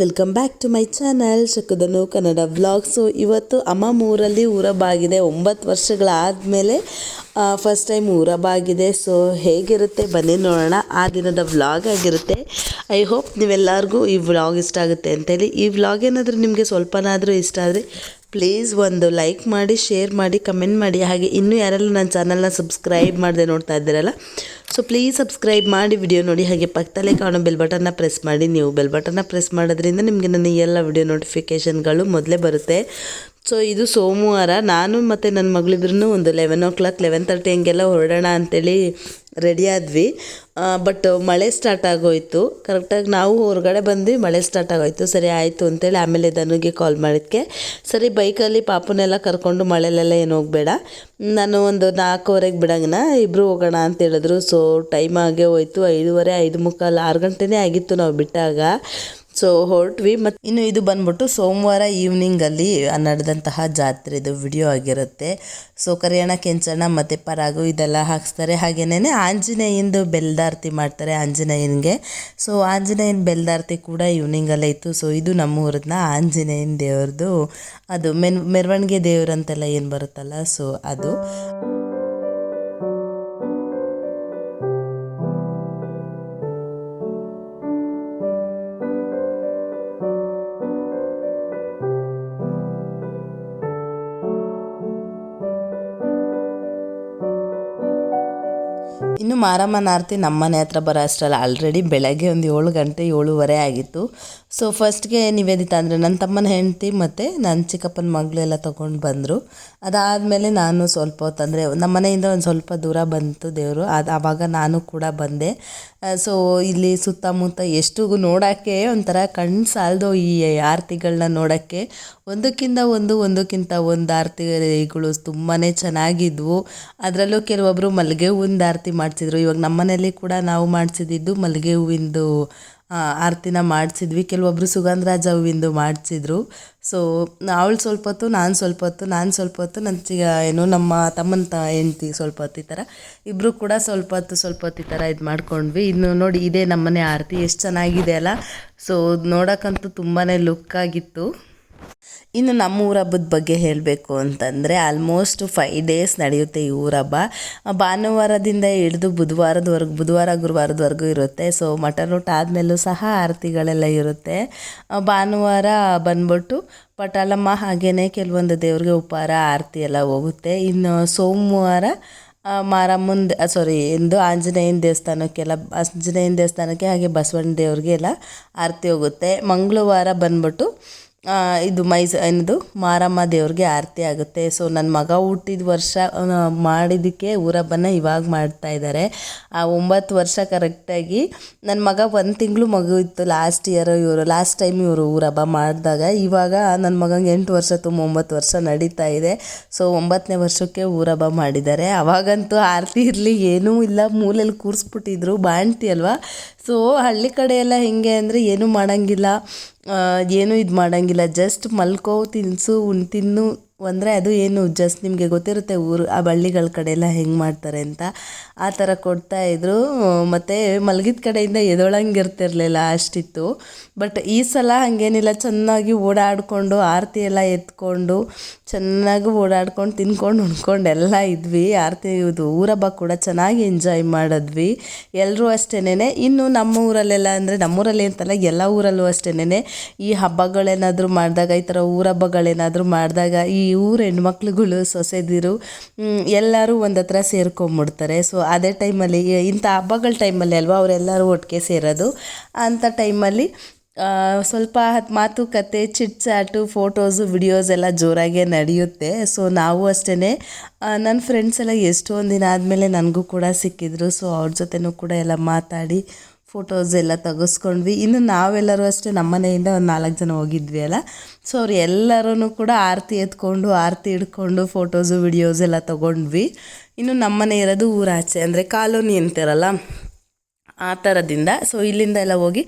Welcome back to my channel ಶಕುದನು Kannada vlogs ಇವತ್ತು ಅಮ್ಮ ಊರಲ್ಲಿ ಊರಬಾಗಿದೆ ಒಂಬತ್ತು ವರ್ಷಗಳಾದಮೇಲೆ ಫಸ್ಟ್ ಟೈಮ್ ಊರಬಾಗಿದೆ ಸೊ ಹೇಗಿರುತ್ತೆ? ಬನ್ನಿ ನೋಡೋಣ. ಆ ದಿನದ ವ್ಲಾಗ್ ಆಗಿರುತ್ತೆ. ಐ ಹೋಪ್ ನೀವೆಲ್ಲರಿಗೂ ಈ ವ್ಲಾಗ್ ಇಷ್ಟ ಆಗುತ್ತೆ ಅಂತೇಳಿ. ಈ ವ್ಲಾಗ್ ಏನಾದರೂ ನಿಮಗೆ ಸ್ವಲ್ಪನಾದರೂ ಇಷ್ಟ ಆದರೆ ಪ್ಲೀಸ್ ಒಂದು ಲೈಕ್ ಮಾಡಿ ಶೇರ್ ಮಾಡಿ ಕಮೆಂಟ್ ಮಾಡಿ. ಹಾಗೆ ಇನ್ನೂ ಯಾರೆಲ್ಲ ನನ್ನ ಚಾನಲ್ನ ಸಬ್ಸ್ಕ್ರೈಬ್ ಮಾಡದೆ ನೋಡ್ತಾ ಇದ್ದೀರಲ್ಲ ಸೊ ಪ್ಲೀಸ್ ಸಬ್ಸ್ಕ್ರೈಬ್ ಮಾಡಿ ವಿಡಿಯೋ ನೋಡಿ. ಹಾಗೆ ಪಕ್ಕದಲ್ಲೇ ಕಾಣೋ ಬೆಲ್ ಬಟನ್ನ ಪ್ರೆಸ್ ಮಾಡಿ. ನೀವು ಬೆಲ್ ಬಟನ್ನ ಪ್ರೆಸ್ ಮಾಡೋದ್ರಿಂದ ನಿಮಗೆ ನನ್ನ ಎಲ್ಲ ವಿಡಿಯೋ ನೋಟಿಫಿಕೇಷನ್ಗಳು ಮೊದಲೇ ಬರುತ್ತೆ. ಸೊ ಇದು ಸೋಮವಾರ. ನಾನು ಮತ್ತು ನನ್ನ ಮಗಳಿದ್ರು ಒಂದು eleven o'clock eleven thirty ಹಂಗೆಲ್ಲ ಹೊರಡೋಣ ಅಂತೇಳಿ ರೆಡಿ ಆದ್ವಿ. ಬಟ್ ಮಳೆ ಸ್ಟಾರ್ಟ್ ಆಗೋಯ್ತು. ಕರೆಕ್ಟಾಗಿ ನಾವು ಹೊರಗಡೆ ಬಂದ್ವಿ, ಮಳೆ ಸ್ಟಾರ್ಟ್ ಆಗೋಯ್ತು. ಸರಿ, ಆಯಿತು ಅಂತೇಳಿ ಆಮೇಲೆ ಧನುಗೆ ಕಾಲ್ ಮಾಡಿದ್ಕೆ. ಸರಿ ಬೈಕಲ್ಲಿ ಪಾಪನೆಲ್ಲ ಕರ್ಕೊಂಡು ಮಳೆಲೆಲ್ಲ ಏನು ಹೋಗಬೇಡ. ನಾನು ಒಂದು ನಾಲ್ಕೂವರೆಗೆ ಬಿಡಂಗನ. ಇಬ್ಬರು ಹೋಗೋಣ ಅಂತ ಹೇಳಿದ್ರು. ಸೊ ಟೈಮ್ ಆಗೇ ಹೋಯ್ತು. ಐದೂವರೆ, ಐದು ಮುಕ್ಕಾಲು ಆರು ಗಂಟೆನೇ ಆಗಿತ್ತು ನಾವು ಬಿಟ್ಟಾಗ. ಸೊ ಹೊರಟ್ವಿ. ಮತ್ತು ಇನ್ನು ಇದು ಬಂದ್ಬಿಟ್ಟು ಸೋಮವಾರ ಈವ್ನಿಂಗಲ್ಲಿ ನಡೆದಂತಹ ಜಾತ್ರೆದು ವಿಡಿಯೋ ಆಗಿರುತ್ತೆ. ಸೊ ಕರಿಯಣ ಕೆಂಚಣ್ಣ ಮತ್ತು ಪರಾಗು ಇದೆಲ್ಲ ಹಾಕ್ಸ್ತಾರೆ. ಹಾಗೆಯೇ ಆಂಜನೇಯಂದು ಬೆಲ್ದಾರ್ತಿ ಮಾಡ್ತಾರೆ ಆಂಜನೇಯನಿಗೆ. ಸೊ ಆಂಜನೇಯನ ಬೆಲ್ದಾರ್ತಿ ಕೂಡ ಈವ್ನಿಂಗಲ್ಲೇ ಇತ್ತು. ಸೊ ಇದು ನಮ್ಮ ಊರನ್ನ ಆಂಜನೇಯನ ದೇವ್ರದ್ದು ಅದು ಮೆನ್, ಮೆರವಣಿಗೆ ದೇವ್ರಂತೆಲ್ಲ ಏನು ಬರುತ್ತಲ್ಲ ಸೊ ಅದು. Jesus. ಇನ್ನು ಮಾರಮ್ಮನ ಆರತಿ ನಮ್ಮ ಮನೆ ಹತ್ರ ಬರೋ ಅಷ್ಟರಲ್ಲ. ಆಲ್ರೆಡಿ ಬೆಳಗ್ಗೆ ಒಂದು ಏಳು ಗಂಟೆ ಏಳುವರೆ ಆಗಿತ್ತು. ಸೊ ಫಸ್ಟ್ಗೆ ನಿವೇದಿತ ಅಂದರೆ ನನ್ನ ತಮ್ಮನ ಹೆಂಡತಿ ಮತ್ತು ನನ್ನ ಚಿಕ್ಕಪ್ಪನ ಮಗಳೆಲ್ಲ ತೊಗೊಂಡು ಬಂದರು. ಅದಾದಮೇಲೆ ನಾನು ಸ್ವಲ್ಪ ಹೊತ್ತು ಅಂದರೆ ನಮ್ಮ ಮನೆಯಿಂದ ಒಂದು ಸ್ವಲ್ಪ ದೂರ ಬಂತು ದೇವರು. ಅದು ಆವಾಗ ನಾನು ಕೂಡ ಬಂದೆ. ಸೊ ಇಲ್ಲಿ ಸುತ್ತಮುತ್ತ ಎಷ್ಟು ನೋಡೋಕ್ಕೆ ಒಂಥರ ಕಣ್ಣು ಸಾಲದು ಈ ಆರತಿಗಳನ್ನ ನೋಡೋಕ್ಕೆ ಒಂದಕ್ಕಿಂತ ಒಂದು ಒಂದಕ್ಕಿಂತ ಒಂದು ಆರತಿಗಳು ತುಂಬಾ ಚೆನ್ನಾಗಿದ್ವು. ಅದರಲ್ಲೂ ಕೆಲವೊಬ್ಬರು ಮಲ್ಲಿಗೆ ಹೂವಿಂದ ಆರತಿ ಮಾಡಿಸಿದ್ರು. ಇವಾಗ ನಮ್ಮ ಮನೇಲಿ ಕೂಡ ನಾವು ಮಾಡಿಸಿದ್ದು ಮಲ್ಲಿಗೆ ಹೂವಿಂದು ಆರತಿನ ಮಾಡಿಸಿದ್ವಿ. ಕೆಲವೊಬ್ಬರು ಸುಗಂಧರಾಜ ಹೂವಿಂದು ಮಾಡಿಸಿದ್ರು. ಸೊ ಅವಳು ಸ್ವಲ್ಪ ಹೊತ್ತು, ನಾನು ಸ್ವಲ್ಪ ಹೊತ್ತು, ನಾನು ಸ್ವಲ್ಪ ಹೊತ್ತು ನನ್ನ ಚಿಗ ಏನು ನಮ್ಮ ತಮ್ಮನ ತ, ಹೆಂಡ್ತಿ ಸ್ವಲ್ಪ ಹೊತ್ತು ಈ ಥರ ಇಬ್ಬರು ಕೂಡ ಸ್ವಲ್ಪ ಹೊತ್ತು ಸ್ವಲ್ಪ ಹೊತ್ತು ಈ ಥರ ಇದು ಮಾಡ್ಕೊಂಡ್ವಿ. ಇನ್ನು ನೋಡಿ, ಇದೇ ನಮ್ಮನೆ ಆರತಿ. ಎಷ್ಟು ಚೆನ್ನಾಗಿದೆ ಅಲ್ಲ. ಸೊ ನೋಡೋಕ್ಕಂತೂ ತುಂಬಾ ಲುಕ್ ಆಗಿತ್ತು. ಇನ್ನು ನಮ್ಮ ಊರ ಹಬ್ಬದ ಬಗ್ಗೆ ಹೇಳಬೇಕು ಅಂತಂದರೆ ಆಲ್ಮೋಸ್ಟ್ ಫೈವ್ ಡೇಸ್ ನಡೆಯುತ್ತೆ ಈ ಊರ ಹಬ್ಬ ಭಾನುವಾರದಿಂದ ಹಿಡಿದು ಬುಧವಾರದವರೆಗೂ, ಬುಧವಾರ, ಗುರುವಾರದವರೆಗೂ ಇರುತ್ತೆ. ಸೊ ಮಟನ್ ಊಟ ಆದಮೇಲೂ ಸಹ ಆರತಿಗಳೆಲ್ಲ ಇರುತ್ತೆ. ಭಾನುವಾರ ಬಂದ್ಬಿಟ್ಟು ಪಟಾಲಮ್ಮ ಹಾಗೆಯೇ ಕೆಲವೊಂದು ದೇವ್ರಿಗೆ ಉಪಹಾರ, ಆರತಿ ಎಲ್ಲ ಹೋಗುತ್ತೆ. ಇನ್ನು ಸೋಮವಾರ ಮಾರಮ್ಮನ ಸಾರಿ ಎಂದು ಆಂಜನೇಯನ ದೇವಸ್ಥಾನಕ್ಕೆಲ್ಲ, ಆಂಜನೇಯನ ದೇವಸ್ಥಾನಕ್ಕೆ ಹಾಗೆ ಬಸವಣ್ಣ ದೇವ್ರಿಗೆ ಎಲ್ಲ ಆರತಿ ಹೋಗುತ್ತೆ. ಮಂಗಳವಾರ ಬಂದ್ಬಿಟ್ಟು ಇದು ಮೈಸ, ಏನದು? ಮಾರಮ್ಮ ದೇವ್ರಿಗೆ ಆರತಿ ಆಗುತ್ತೆ. ಸೊ ನನ್ನ ಮಗ ಹುಟ್ಟಿದ ವರ್ಷ ಮಾಡಿದ್ದಕ್ಕೆ ಊರಬ್ಬನ ಇವಾಗ ಮಾಡ್ತಾ ಇದ್ದಾರೆ ಆ, ಒಂಬತ್ತು ವರ್ಷ ಕರೆಕ್ಟಾಗಿ ನನ್ನ ಮಗ ಒಂದು ತಿಂಗಳು ಮಗು ಇತ್ತು ಲಾಸ್ಟ್ ಇಯರ್ ಇವರು ಲಾಸ್ಟ್ ಟೈಮ್ ಇವರು ಊರಬ್ಬ ಮಾಡಿದಾಗ. ಇವಾಗ ನನ್ನ ಮಗಂಗೆ ಎಂಟು ವರ್ಷ ತುಂಬ, ಒಂಬತ್ತು ವರ್ಷ ನಡೀತಾ ಇದೆ. ಸೊ ಒಂಬತ್ತನೇ ವರ್ಷಕ್ಕೆ ಊರಬ್ಬ ಮಾಡಿದ್ದಾರೆ. ಅವಾಗಂತೂ ಆರತಿ ಇರಲಿ ಏನೂ ಇಲ್ಲ. ಮೂಲೆಯಲ್ಲಿ ಕೂರಿಸ್ಬಿಟ್ಟಿದ್ರು. ಬಾಣ್ತಿ ಅಲ್ವಾ? ಸೊ ಹಳ್ಳಿ ಕಡೆ ಎಲ್ಲ ಹೇಗೆ ಅಂದರೆ ಏನೂ ಮಾಡೋಂಗಿಲ್ಲ. ಏನೂ ಇದು ಮಾಡೋಂಗಿಲ್ಲ. ಜಸ್ಟ್ ಮಲ್ಕೋ ತಿನ್ನಿಸು ಉಣ್, ತಿನ್ನು. ಅಂದರೆ ಅದು ಏನು ಜಸ್ಟ್ ನಿಮಗೆ ಗೊತ್ತಿರುತ್ತೆ ಊರು, ಆ ಬಳ್ಳಿಗಳ ಕಡೆ ಹೆಂಗೆ ಮಾಡ್ತಾರೆ ಅಂತ. ಆ ಥರ ಕೊಡ್ತಾಯಿದ್ರು ಮತ್ತು ಮಲಗಿದ ಕಡೆಯಿಂದ ಎದೊಳಂಗೆ ಇರ್ತಿರಲಿಲ್ಲ ಅಷ್ಟಿತ್ತು. ಬಟ್ ಈ ಸಲ ಹಾಗೇನಿಲ್ಲ, ಚೆನ್ನಾಗಿ ಓಡಾಡಿಕೊಂಡು ಆರತಿ ಎಲ್ಲ ಎತ್ಕೊಂಡು ಚೆನ್ನಾಗಿ ಓಡಾಡ್ಕೊಂಡು ತಿನ್ಕೊಂಡು ಉಣ್ಕೊಂಡು ಎಲ್ಲ ಇದ್ವಿ. ಆರತಿ ಇದು ಊರಬ್ಬ ಕೂಡ ಚೆನ್ನಾಗಿ ಎಂಜಾಯ್ ಮಾಡಿದ್ವಿ. ಎಲ್ಲರೂ ಅಷ್ಟೇನೆ ಇನ್ನು ನಮ್ಮ ಊರಲ್ಲೆಲ್ಲ ಅಂದರೆ ನಮ್ಮೂರಲ್ಲಿ ಅಂತಲ್ಲ, ಎಲ್ಲ ಊರಲ್ಲೂ ಅಷ್ಟೇನೆ ಈ ಹಬ್ಬಗಳೇನಾದರೂ ಮಾಡಿದಾಗ, ಈ ಥರ ಊರಬ್ಬಗಳೇನಾದರೂ ಮಾಡಿದಾಗ, ಈ ಊರ ಹೆಣ್ಮಕ್ಳುಗಳು, ಸೊಸೆದಿರು ಎಲ್ಲರೂ ಒಂದು ಹತ್ರ ಸೇರ್ಕೊಂಬಿಡ್ತಾರೆ. ಸೊ ಅದೇ ಟೈಮಲ್ಲಿ, ಇಂಥ ಹಬ್ಬಗಳ ಟೈಮಲ್ಲಿ ಅಲ್ವಾ ಅವರೆಲ್ಲರೂ ಒಟ್ಟಿಗೆ ಸೇರೋದು? ಅಂಥ ಟೈಮಲ್ಲಿ ಸ್ವಲ್ಪ ಮಾತುಕತೆ ಚಿಟ್ ಚಾಟು ಫೋಟೋಸು, ವಿಡಿಯೋಸ್ ಎಲ್ಲ ಜೋರಾಗೆ ನಡೆಯುತ್ತೆ. ಸೊ ನಾವು ಅಷ್ಟೇ ನನ್ನ ಫ್ರೆಂಡ್ಸ್ ಎಲ್ಲ ಎಷ್ಟೊಂದು ದಿನ ಆದಮೇಲೆ ನನಗೂ ಕೂಡ ಸಿಕ್ಕಿದ್ರು. ಸೊ ಅವ್ರ ಜೊತೆನೂ ಕೂಡ ಎಲ್ಲ ಮಾತಾಡಿ ಫೋಟೋಸ್ ಎಲ್ಲ ತೆಗೆಸ್ಕೊಂಡ್ವಿ. ಇನ್ನು ನಾವೆಲ್ಲರೂ ಅಷ್ಟೇ ನಮ್ಮ ಮನೆಯಿಂದ ಒಂದು ನಾಲ್ಕು ಜನ ಹೋಗಿದ್ವಿ ಅಲ್ಲ? ಸೊ ಅವ್ರು ಎಲ್ಲರೂ ಕೂಡ ಆರತಿ ಎತ್ಕೊಂಡು, ಆರತಿ ಹಿಡ್ಕೊಂಡು ಫೋಟೋಸು ವಿಡಿಯೋಸ್ ಎಲ್ಲ ತೊಗೊಂಡ್ವಿ. ಇನ್ನು ನಮ್ಮ ಮನೆ ಇರೋದು ಊರಾಚೆ, ಅಂದರೆ ಕಾಲೋನಿ ಅಂತಿರಲ್ಲ? ಆ ಥರದಿಂದ ಸೊ ಇಲ್ಲಿಂದ ಎಲ್ಲ ಹೋಗಿ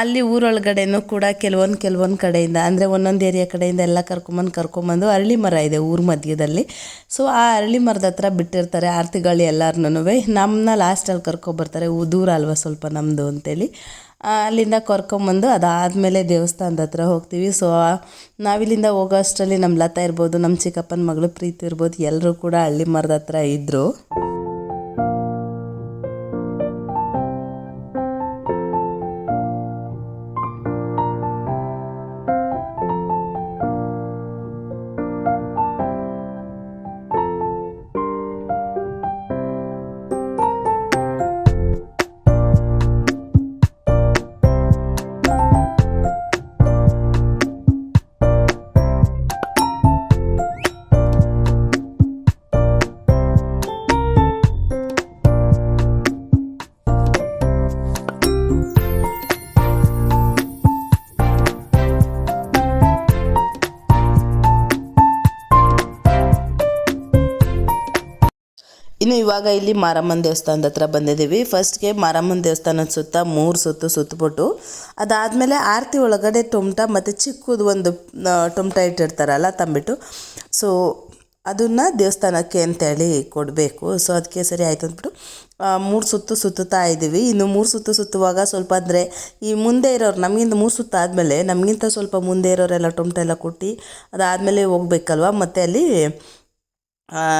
ಅಲ್ಲಿ ಊರೊಳಗಡೆನೂ ಕೂಡ ಕೆಲವೊಂದು ಕೆಲವೊಂದು ಕಡೆಯಿಂದ, ಅಂದರೆ ಒಂದೊಂದು ಏರಿಯಾ ಕಡೆಯಿಂದ ಎಲ್ಲ ಕರ್ಕೊಂಬಂದು ಕರ್ಕೊಂಬಂದು ಅರಳಿ ಮರ ಇದೆ ಊರ ಮಧ್ಯದಲ್ಲಿ. ಸೊ ಆ ಅರಳಿ ಮರದ ಹತ್ರ ಬಿಟ್ಟಿರ್ತಾರೆ ಆರ್ತಿಗಳು ಎಲ್ಲರನ್ನೂ ನಮ್ಮನ್ನ ಲಾಸ್ಟಲ್ಲಿ ಕರ್ಕೊಬರ್ತಾರೆ ದೂರ ಅಲ್ವಾ ಸ್ವಲ್ಪ ನಮ್ಮದು ಅಂತೇಳಿ. ಅಲ್ಲಿಂದ ಕರ್ಕೊಂಬಂದು ಅದಾದಮೇಲೆ ದೇವಸ್ಥಾನದ ಹತ್ರ ಹೋಗ್ತೀವಿ. ಸೊ ನಾವಿಲ್ಲಿಂದ ಹೋಗೋ ಅಷ್ಟರಲ್ಲಿ ನಮ್ಮ ಲತಾ ಇರ್ಬೋದು ನಮ್ಮ ಚಿಕ್ಕಪ್ಪನ ಮಗಳು ಪ್ರೀತಿ ಇರ್ಬೋದು ಎಲ್ಲರೂ ಕೂಡ ಹಳ್ಳಿ ಮರದ ಹತ್ರ ಇದ್ದರು ಇನ್ನು ಇವಾಗ ಇಲ್ಲಿ ಮಾರಮ್ಮನ ದೇವಸ್ಥಾನದ ಹತ್ರ ಬಂದಿದ್ದೀವಿ. ಫಸ್ಟ್ಗೆ ಮಾರಮ್ಮನ ದೇವಸ್ಥಾನದ ಸುತ್ತ ಮೂರು ಸುತ್ತು ಸುತ್ತಬಿಟ್ಟು ಅದಾದಮೇಲೆ ಆರತಿ ಒಳಗಡೆ ಟೊಮಟ ಮತ್ತು ಚಿಕ್ಕದು ಒಂದು ಟೊಮಟ ಇಟ್ಟಿರ್ತಾರಲ್ಲ ತಂಬಿಟ್ಟು. ಸೊ ಅದನ್ನು ದೇವಸ್ಥಾನಕ್ಕೆ ಅಂತೇಳಿ ಕೊಡಬೇಕು. ಸೊ ಅದಕ್ಕೆ ಸರಿ ಆಯಿತು ಅಂದ್ಬಿಟ್ಟು ಮೂರು ಸುತ್ತು ಸುತ್ತುತ್ತಾ ಇದ್ದೀವಿ. ಇನ್ನು ಮೂರು ಸುತ್ತು ಸುತ್ತುವಾಗ ಸ್ವಲ್ಪ ಅಂದರೆ ಈ ಮುಂದೆ ಇರೋರು, ನಮಗಿಂತ ಮೂರು ಸುತ್ತು ಆದಮೇಲೆ ನಮಗಿಂತ ಸ್ವಲ್ಪ ಮುಂದೆ ಇರೋರೆಲ್ಲ ಟೊಮ್ಟ ಎಲ್ಲ ಕೊಟ್ಟು ಅದಾದಮೇಲೆ ಹೋಗ್ಬೇಕಲ್ವ? ಮತ್ತು ಅಲ್ಲಿ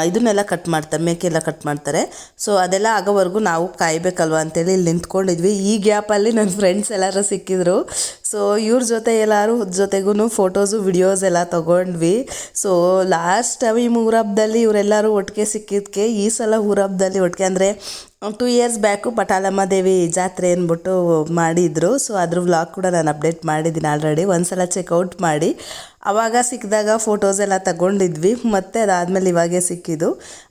ಇದನ್ನೆಲ್ಲ ಕಟ್ ಮಾಡ್ತಾರೆ, ಮೇಕೆಲ್ಲ ಕಟ್ ಮಾಡ್ತಾರೆ. ಸೊ ಅದೆಲ್ಲ ಆಗೋವರೆಗೂ ನಾವು ಕಾಯಬೇಕಲ್ವ ಅಂತೇಳಿ ಇಲ್ಲಿ ನಿಂತ್ಕೊಂಡಿದ್ವಿ. ಈ ಗ್ಯಾಪಲ್ಲಿ ನನ್ನ ಫ್ರೆಂಡ್ಸ್ ಎಲ್ಲರೂ ಸಿಕ್ಕಿದ್ರು. ಸೊ ಇವ್ರ ಜೊತೆ ಎಲ್ಲರೂ ಜೊತೆಗೂ ಫೋಟೋಸು ವಿಡಿಯೋಸ್ ಎಲ್ಲ ತೊಗೊಂಡ್ವಿ. ಸೊ ಲಾಸ್ಟ್ ಟೈಮ್ ಊರಬ್ಬದಲ್ಲಿ ಇವರೆಲ್ಲರೂ ಒಟ್ಟಿಗೆ ಸಿಕ್ಕಿದ್ದಕ್ಕೆ ಈ ಸಲ ಊರಬ್ಬದಲ್ಲಿ ಒಟ್ಟಿಗೆ ಅಂದರೆ ಟೂ ಇಯರ್ಸ್ ಬ್ಯಾಕು ಪಟಾಲಮ್ಮ ದೇವಿ ಜಾತ್ರೆ ಅಂದ್ಬಿಟ್ಟು ಮಾಡಿದ್ರು. ಸೊ ಅದ್ರ ವ್ಲಾಗ್ ಕೂಡ ನಾನು ಅಪ್ಡೇಟ್ ಮಾಡಿದ್ದೀನಿ ಆಲ್ರೆಡಿ ಒಂದು ಸಲ ಚೆಕ್ಔಟ್ ಮಾಡಿ. ಆವಾಗ ಸಿಕ್ಕಿದಾಗ ಫೋಟೋಸ್ ಎಲ್ಲ ತಗೊಂಡಿದ್ವಿ, ಮತ್ತು ಅದಾದಮೇಲೆ ಇವಾಗೆ ಸಿಕ್ಕಿದ್ದು.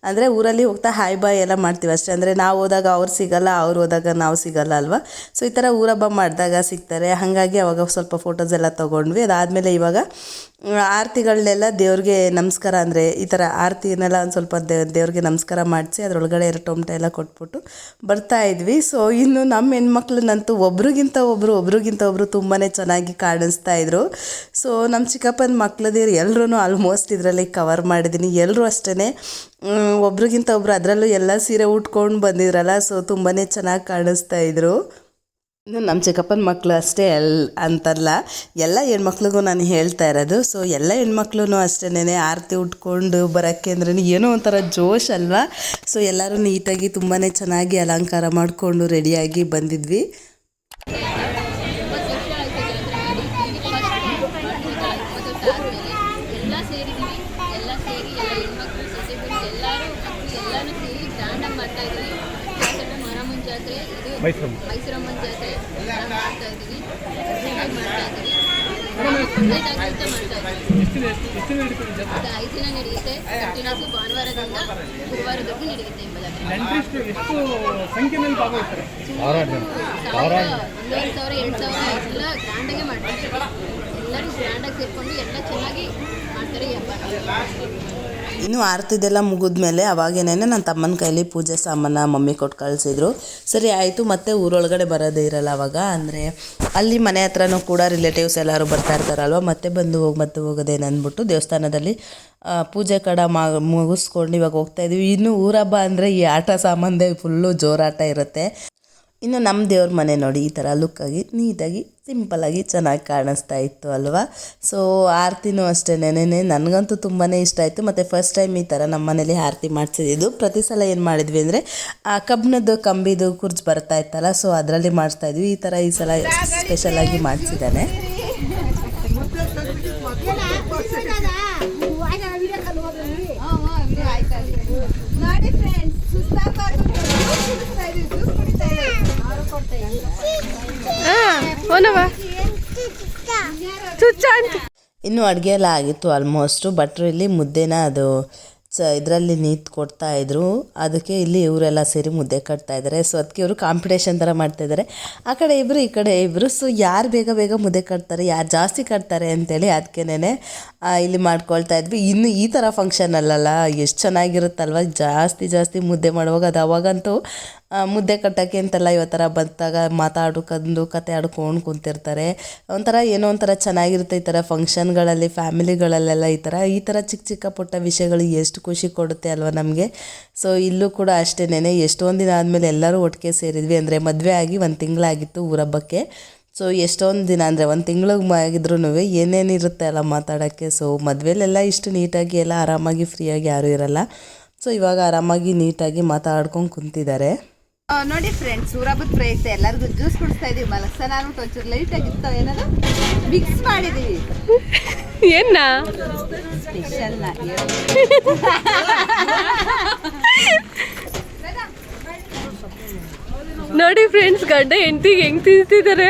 ಅಂದರೆ ಊರಲ್ಲಿ ಹೋಗ್ತಾ ಹಾಯ್ ಬಾಯ್ ಎಲ್ಲ ಮಾಡ್ತೀವಿ ಅಷ್ಟೇ. ಅಂದರೆ ನಾವು ಹೋದಾಗ ಅವ್ರು ಸಿಗಲ್ಲ, ಅವ್ರು ಹೋದಾಗ ನಾವು ಸಿಗಲ್ಲ ಅಲ್ವಾ? ಸೊ ಈ ಥರ ಊರಬ್ಬ ಮಾಡಿದಾಗ ಸಿಗ್ತಾರೆ. ಹಾಗಾಗಿ ಅವಾಗ ಸ್ವಲ್ಪ ಫೋಟೋಸ್ ಎಲ್ಲ ತೊಗೊಂಡ್ವಿ. ಅದಾದಮೇಲೆ ಇವಾಗ ಆರತಿಗಳನ್ನೆಲ್ಲ ದೇವ್ರಿಗೆ ನಮಸ್ಕಾರ ಅಂದರೆ ಈ ಥರ ಆರತಿನೆಲ್ಲ ಒಂದು ಸ್ವಲ್ಪ ದೇವ್ರಿಗೆ ನಮಸ್ಕಾರ ಮಾಡಿಸಿ ಅದರೊಳಗಡೆ ಇರೋ ಟೊಮಟ ಎಲ್ಲ ಕೊಟ್ಬಿಟ್ಟು ಬರ್ತಾ ಇದ್ವಿ. ಸೊ ಇನ್ನು ನಮ್ಮ ಹೆಣ್ಮಕ್ಳನ್ನಂತೂ ಒಬ್ರಿಗಿಂತ ಒಬ್ಬರು ಒಬ್ರಿಗಿಂತ ಒಬ್ಬರು ತುಂಬಾ ಚೆನ್ನಾಗಿ ಕಾಣಿಸ್ತಾ ಇದ್ರು. ಸೊ ನಮ್ಮ ಚಿಕ್ಕಪ್ಪನ ಮಕ್ಳದಿರು ಎಲ್ಲರೂ ಆಲ್ಮೋಸ್ಟ್ ಇದರಲ್ಲಿ ಕವರ್ ಮಾಡಿದ್ದೀನಿ ಎಲ್ಲರೂ ಅಷ್ಟೇ ಒಬ್ರಿಗಿಂತ ಒಬ್ರು ಅದರಲ್ಲೂ ಎಲ್ಲ ಸೀರೆ ಉಟ್ಕೊಂಡು ಬಂದಿದ್ರಲ್ಲ ಸೊ ತುಂಬಾ ಚೆನ್ನಾಗಿ ಕಾಣಿಸ್ತಾ ಇದ್ರು. ಇನ್ನು ನಮ್ಮ ಚಿಕ್ಕಪ್ಪನ ಮಕ್ಕಳು ಅಷ್ಟೇ ಎಲ್ ಅಂತಲ್ಲ ಎಲ್ಲ ಹೆಣ್ಮಕ್ಳಿಗೂ ನಾನು ಹೇಳ್ತಾ ಇರೋದು ಸೊ ಎಲ್ಲ ಹೆಣ್ಮಕ್ಳು ಅಷ್ಟೇ ಆರತಿ ಉಟ್ಕೊಂಡು ಬರೋಕ್ಕೆ ಅಂದ್ರೆ ಏನೋ ಒಂಥರ ಜೋಶ್ ಅಲ್ವಾ? ಸೊ ಎಲ್ಲರೂ ನೀಟಾಗಿ ತುಂಬಾ ಚೆನ್ನಾಗಿ ಅಲಂಕಾರ ಮಾಡಿಕೊಂಡು ರೆಡಿಯಾಗಿ ಬಂದಿದ್ವಿ ಎಲ್ಲ ಸೇರಿದ್ದೀವಿ ಎಲ್ಲ ಸೇರಿ ಎಲ್ಲ ಹೆಣ್ಮಕ್ಳು ಸೊಸೆಗಳು ಎಲ್ಲರೂ ಮಕ್ಕಳು ಎಲ್ಲರೂ ಸೇರಿ ಗ್ರ್ಯಾಂಡಾಗಿ ಮಾಡ್ತಾ ಇದ್ದೀವಿ ಜಾತ್ರೆ ಮಾರಮ್ಮನ ಜಾತ್ರೆ ಎಲ್ಲ ಮಾಡ್ತಾ ಇದ್ದೀವಿ ಚೆನ್ನಾಗಿ ಮಾಡ್ತಾ ಇದ್ದೀವಿ ಅಂತ ಮಾಡ್ತಾ ಇದ್ದೀವಿ ಅದು ಐದು ದಿನ ನಡೆಯುತ್ತೆ. ಕಂಟಿನ್ಯೂಸ್ ಭಾನುವಾರದಿಂದ ಗುರುವಾರದವರೆಗೂ ನಡೆಯುತ್ತೆ ಎಂಬ ಜಾತ್ರೆ. ನೆಂಟರಿಷ್ಟು ಎಷ್ಟು ಸಂಖ್ಯೆಯಲ್ಲಿ ಭಾಗವಹಿಸ್ತಾರೆ? ಸಾವಿರ ಒಂದೂವರೆ ಸಾವಿರ ಎರಡು ಸಾವಿರ ಎಲ್ಲ ಗ್ರ್ಯಾಂಡಾಗೆ ಮಾಡ್ತಾರೆ. ಎಲ್ಲರೂ ಗ್ರ್ಯಾಂಡಾಗಿ ಸೇರಿಕೊಂಡು ಎಲ್ಲ ಚೆನ್ನಾಗಿ ಮಾಡ್ತಾರೆ ಈ ಹಬ್ಬ. ಇನ್ನು ಆರತಿದೆಲ್ಲ ಮುಗಿದ್ಮೇಲೆ ಅವಾಗೇನೇ ನನ್ನ ತಮ್ಮನ ಕೈಲಿ ಪೂಜೆ ಸಾಮಾನ ಮಮ್ಮಿ ಕೊಟ್ಟು ಕಳಿಸಿದ್ರು. ಸರಿ, ಆಯಿತು. ಮತ್ತೆ ಊರೊಳಗಡೆ ಬರೋದೇ ಇರಲ್ಲ ಅವಾಗ. ಅಂದರೆ ಅಲ್ಲಿ ಮನೆ ಹತ್ರನೂ ಕೂಡ ರಿಲೇಟಿವ್ಸ್ ಎಲ್ಲರೂ ಬರ್ತಾ ಇರ್ತಾರಲ್ವ? ಮತ್ತೆ ಬಂದು ಹೋಗಿ, ಮತ್ತೆ ಹೋಗೋದೇನು ಅಂದ್ಬಿಟ್ಟು ದೇವಸ್ಥಾನದಲ್ಲಿ ಪೂಜೆ ಕಡ ಮಾ, ಮುಗಿಸ್ಕೊಂಡು ಇವಾಗ ಹೋಗ್ತಾ ಇದೀವಿ. ಇನ್ನು ಊರಬ್ಬ ಅಂದರೆ ಈ ಆಟ ಸಾಮಾನ್ದೇ ಫುಲ್ಲು ಜೋರಾಟ ಇರುತ್ತೆ. ಇನ್ನು ನಮ್ಮ ದೇವ್ರ ಮನೆ ನೋಡಿ ಈ ಥರ ಲುಕ್ಕಾಗಿ ನೀಟಾಗಿ ಸಿಂಪಲಾಗಿ ಚೆನ್ನಾಗಿ ಕಾಣಿಸ್ತಾ ಇತ್ತು ಅಲ್ವಾ? ಸೊ ಆರತಿನೂ ಅಷ್ಟೇ ನೆನೆ ನನಗಂತೂ ತುಂಬಾ ಇಷ್ಟ ಆಯಿತು. ಮತ್ತು ಫಸ್ಟ್ ಟೈಮ್ ಈ ಥರ ನಮ್ಮ ಮನೇಲಿ ಆರತಿ ಮಾಡಿಸಿದ್ದು. ಪ್ರತಿ ಸಲ ಏನು ಮಾಡಿದ್ವಿ ಅಂದರೆ, ಆ ಕಬ್ಬಿಣದ್ದು, ಕಂಬಿದು, ಕುರ್ಚು ಬರ್ತಾ ಇತ್ತಲ್ಲ ಸೊ ಅದರಲ್ಲಿ ಮಾಡಿಸ್ತಾ ಇದ್ವಿ. ಈ ಥರ ಈ ಸಲ ಸ್ಪೆಷಲಾಗಿ ಮಾಡಿಸಿದ್ದಾನೆ. ನೋಡಿ ಫ್ರೆಂಡ್ಸ್ ಇನ್ನು ಅಡುಗೆ ಎಲ್ಲ ಆಗಿತ್ತು ಆಲ್ಮೋಸ್ಟು ಭಟ್ರು ಇಲ್ಲಿ ಮುದ್ದೆನ ಅದು ಚ, ಇದರಲ್ಲಿ ನೀತ್ ಕೊಡ್ತಾ ಇದ್ರು. ಅದಕ್ಕೆ ಇಲ್ಲಿ ಇವರೆಲ್ಲ ಸೇರಿ ಮುದ್ದೆ ಕಟ್ತಾ ಇದ್ದಾರೆ ಸೊ ಅದಕ್ಕೆ ಇವರು ಕಾಂಪಿಟೇಷನ್ ಥರ ಮಾಡ್ತಾ ಇದ್ದಾರೆ ಆ ಕಡೆ ಇಬ್ಬರು ಈ ಕಡೆ ಇಬ್ಬರು ಸೊ ಯಾರು ಬೇಗ ಬೇಗ ಮುದ್ದೆ ಕಟ್ತಾರೆ, ಯಾರು ಜಾಸ್ತಿ ಕಟ್ತಾರೆ ಅಂತೇಳಿ ಅದಕ್ಕೇನೆ ಇಲ್ಲಿ ಮಾಡ್ಕೊಳ್ತಾ ಇದ್ವಿ. ಇನ್ನು ಈ ಥರ ಫಂಕ್ಷನ್ ಅಲ್ಲಲ್ಲ, ಎಷ್ಟು ಚೆನ್ನಾಗಿರುತ್ತಲ್ವ? ಜಾಸ್ತಿ ಜಾಸ್ತಿ ಮುದ್ದೆ ಮಾಡುವಾಗ ಅದು ಅವಾಗಂತೂ ಮುದ್ದೆ ಕಟ್ಟೋಕ್ಕೆ ಅಂತೆಲ್ಲ ಇವತ್ತರ ಬಂದಾಗ ಮಾತಾಡ್ಕೊಂಡು ಕತೆ ಆಡ್ಕೊಂಡು ಕುಂತಿರ್ತಾರೆ. ಒಂಥರ ಏನೋ ಒಂಥರ ಚೆನ್ನಾಗಿರುತ್ತೆ ಈ ಥರ ಫಂಕ್ಷನ್ಗಳಲ್ಲಿ ಫ್ಯಾಮಿಲಿಗಳಲ್ಲೆಲ್ಲ ಈ ಥರ. ಈ ಥರ ಚಿಕ್ಕ ಚಿಕ್ಕ ಪುಟ್ಟ ವಿಷಯಗಳು ಎಷ್ಟು ಖುಷಿ ಕೊಡುತ್ತೆ ಅಲ್ವಾ ನಮಗೆ? ಸೊ ಇಲ್ಲೂ ಕೂಡ ಅಷ್ಟೇನೆ ಎಷ್ಟೊಂದು ದಿನ ಆದಮೇಲೆ ಎಲ್ಲರೂ ಒಟ್ಟಿಗೆ ಸೇರಿದ್ವಿ ಅಂದರೆ ಮದುವೆ ಆಗಿ ಒಂದು ತಿಂಗಳಾಗಿತ್ತು ಊರಬ್ಬಕ್ಕೆ. ಸೊ ಎಷ್ಟೊಂದು ದಿನ ಅಂದರೆ ಒಂದು ತಿಂಗಳಿಗೆ ಆಗಿದ್ರೂ ಏನೇನಿರುತ್ತೆ ಅಲ್ಲ ಮಾತಾಡೋಕ್ಕೆ? ಸೊ ಮದುವೆಲೆಲ್ಲ ಇಷ್ಟು ನೀಟಾಗಿ ಎಲ್ಲ ಆರಾಮಾಗಿ ಫ್ರೀಯಾಗಿ ಯಾರೂ ಇರಲ್ಲ. ಸೊ ಇವಾಗ ಆರಾಮಾಗಿ ನೀಟಾಗಿ ಮಾತಾಡ್ಕೊಂಡು ಕುಂತಿದ್ದಾರೆ. ನೋಡಿ ಫ್ರೆಂಡ್ಸ್ ಊರಬ್ಬದ ಪ್ರಯುಕ್ತ ಎಲ್ಲರಿಗೂ ಜ್ಯೂಸ್ ಕುಡಿಸ್ತಾ ಇದೀವಿ. ಮಲಗ್ಸನ ಅಂದ್ಬಿಟ್ಟು ಒಂಚೂರು ಲೈಟ್ ಆಗಿತ್ತು ಏನದು? ಮಿಕ್ಸ್ ಮಾಡಿದೀವಿ. ಏನ? ಸ್ಪೆಷಲ್ ನೋಡಿ ಫ್ರೆಂಡ್ಸ್ ಗಂಡ ಹೆಂಡತಿಗೆ ಹೆಂಗ್ ತಿಂತಿದ್ದಾರೆ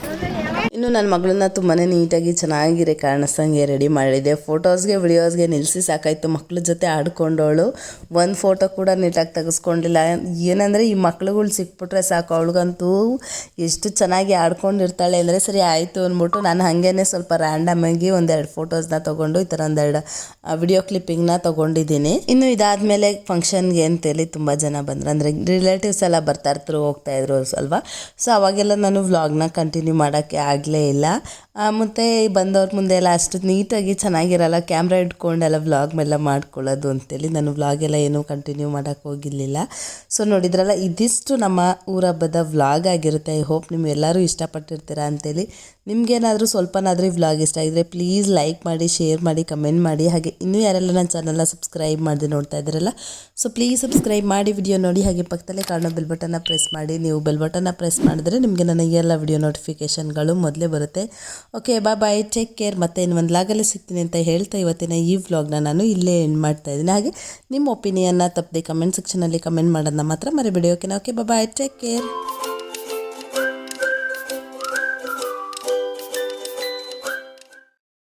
ಇನ್ನು ನನ್ನ ಮಗಳನ್ನ ತುಂಬಾ ನೀಟಾಗಿ ಚೆನ್ನಾಗಿರೋ ಕಾಣಿಸ್ತಂಗೆ ರೆಡಿ ಮಾಡಿದೆ. ಫೋಟೋಸ್ಗೆ ವಿಡಿಯೋಸ್ಗೆ ನಿಲ್ಲಿಸಿ ಸಾಕಾಯಿತು. ಮಕ್ಳ ಜೊತೆ ಆಡ್ಕೊಂಡವಳು. ಒಂದು ಫೋಟೋ ಕೂಡ ನೀಟಾಗಿ ತೆಗೆಸ್ಕೊಂಡಿಲ್ಲ. ಏನಂದರೆ ಈ ಮಕ್ಳುಗಳು ಸಿಕ್ಬಿಟ್ರೆ ಸಾಕು. ಅವಳಿಗಂತೂ ಎಷ್ಟು ಚೆನ್ನಾಗಿ ಆಡ್ಕೊಂಡಿರ್ತಾಳೆ ಅಂದರೆ ಸರಿ ಆಯಿತು ಅಂದ್ಬಿಟ್ಟು ನಾನು ಹಾಗೇನೆ ಸ್ವಲ್ಪ ರ್ಯಾಂಡಮಾಗಿ ಒಂದೆರಡು ಫೋಟೋಸ್ನ ತೊಗೊಂಡು ಈ ಥರ ಒಂದೆರಡು ವಿಡಿಯೋ ಕ್ಲಿಪ್ಪಿಂಗ್ನ ತೊಗೊಂಡಿದ್ದೀನಿ. ಇನ್ನು ಇದಾದಮೇಲೆ ಫಂಕ್ಷನ್ಗೆ ಅಂತೇಳಿ ತುಂಬ ಜನ ಬಂದರು. ಅಂದರೆ ರಿಲೇಟಿವ್ಸ್ ಎಲ್ಲ ಬರ್ತಾ ಹೋಗ್ತಾ ಇದ್ರು ಅಲ್ವಾ? ಸೊ ಅವಾಗೆಲ್ಲ ನಾನು ವ್ಲಾಗ್ನ ಕಂಟಿನ್ಯೂ ಮಾಡೋಕ್ಕೆ ಆಗಲೇ ಇಲ್ಲ. ಮತ್ತು ಬಂದವ್ರ ಮುಂದೆ ಎಲ್ಲ ಅಷ್ಟು ನೀಟಾಗಿ ಚೆನ್ನಾಗಿರಲ್ಲ, ಕ್ಯಾಮ್ರಾ ಇಟ್ಕೊಂಡೆಲ್ಲ ವ್ಲಾಗ್ ಎಲ್ಲ ಮಾಡ್ಕೊಳ್ಳೋದು ಅಂತೇಳಿ ನಾನು ವ್ಲಾಗೆಲ್ಲ ಏನೂ ಕಂಟಿನ್ಯೂ ಮಾಡೋಕ್ಕೆ ಹೋಗಿರಲಿಲ್ಲ. ಸೊ ನೋಡಿದ್ರಲ್ಲ, ಇದಿಷ್ಟು ನಮ್ಮ ಊರ ಹಬ್ಬದ ವ್ಲಾಗ್ ಆಗಿರುತ್ತೆ. ಐ ಹೋಪ್ ನೀವು ಎಲ್ಲರೂ ಇಷ್ಟಪಟ್ಟಿರ್ತೀರಾ ಅಂತೇಳಿ ನಿಮ್ಗೇನಾದರೂ ಸ್ವಲ್ಪನಾದರೂ ಈ ವ್ಲಾಗ್ ಇಷ್ಟ ಆಗಿದ್ರೆ ಪ್ಲೀಸ್ ಲೈಕ್ ಮಾಡಿ ಶೇರ್ ಮಾಡಿ ಕಮೆಂಟ್ ಮಾಡಿ. ಹಾಗೆ ಇನ್ನೂ ಯಾರೆಲ್ಲ ನನ್ನ ಚಾನಲ್ನ ಸಬ್ಸ್ಕ್ರೈಬ್ ಮಾಡದೆ ನೋಡ್ತಾ ಇದ್ದಾರಲ್ಲ ಸೊ ಪ್ಲೀಸ್ ಸಬ್ಸ್ಕ್ರೈಬ್ ಮಾಡಿ ವಿಡಿಯೋ ನೋಡಿ. ಹಾಗೆ ಪಕ್ಕದಲ್ಲೇ ಕಾಣೋ ಬೆಲ್ ಬಟನ್ನ ಪ್ರೆಸ್ ಮಾಡಿ. ನೀವು ಬೆಲ್ ಬಟನ್ನ ಪ್ರೆಸ್ ಮಾಡಿದ್ರೆ ನಿಮಗೆ ನನ್ನ ಎಲ್ಲ ವಿಡಿಯೋ ನೋಟಿಫಿಕೇಷನ್ಗಳು ಮೊದಲೇ ಬರುತ್ತೆ. ಓಕೆ ಬಾ ಬಾಯ್ ಟೇಕ್ ಕೇರ್ ಮತ್ತೆ ಇನ್ನು ಒಂದು ಲಾಗಲ್ಲೇ ಸಿಗ್ತೀನಿ ಅಂತ ಹೇಳ್ತಾ ಇವತ್ತಿನ ಈ ವ್ಲಾಗ್ನ ನಾನು ಇಲ್ಲೇ ಎಂಡ್ ಮಾಡ್ತಾ ಇದ್ದೀನಿ. ಹಾಗೆ ನಿಮ್ಮ ಒಪಿನಿಯನ್ನ ತಪ್ಪದೆ ಕಮೆಂಟ್ ಸೆಕ್ಷನಲ್ಲಿ ಕಮೆಂಟ್ ಮಾಡೋದನ್ನ ಮಾತ್ರ ಮರಿಬೇಡಿ. ಓಕೆನಾ ಓಕೆ ಬಾಯ್ ಟೇಕ್ ಕೇರ್